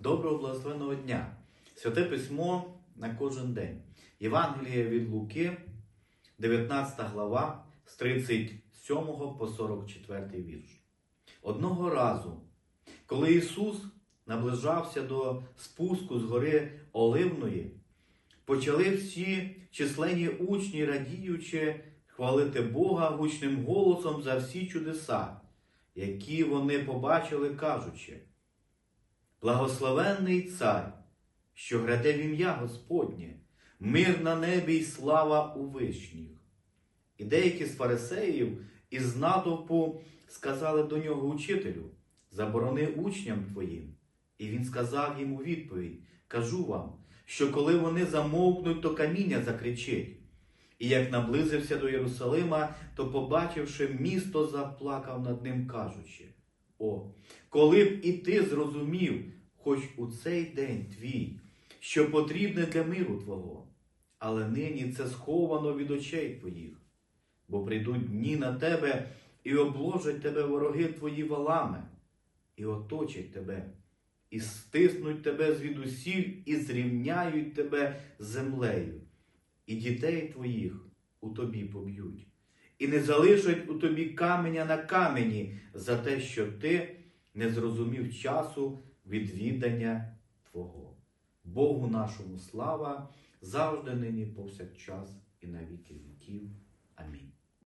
Доброго благословеного дня! Святе письмо на кожен день. Євангеліє від Луки, 19 глава, з 37 по 44 вірш. Одного разу, коли Ісус наближався до спуску з гори Оливної, почали всі численні учні, радіючи, хвалити Бога гучним голосом за всі чудеса, які вони побачили, кажучи. Благословенний цар, що граде в ім'я Господнє, мир на небі й слава у вишніх. І деякі з фарисеїв із натовпу сказали до нього учителю, заборони учням твоїм. І він сказав їм у відповідь: Кажу вам, що коли вони замовкнуть, то каміння закричить. І як наблизився до Єрусалима, то, побачивши місто, заплакав над ним, кажучи: О, коли б і ти зрозумів, хоч у цей день твій, що потрібне для миру Твого, але нині це сховано від очей твоїх, бо прийдуть дні на тебе і обложать тебе вороги твої валами, і оточать тебе, і стиснуть тебе звідусіль, і зрівняють тебе землею, і дітей твоїх у тобі поб'ють, і не залишать у тобі каменя на камені за те, що ти не зрозумів часу відвідання Твого. Богу нашому слава завжди нині повсякчас і на віки віків. Амінь.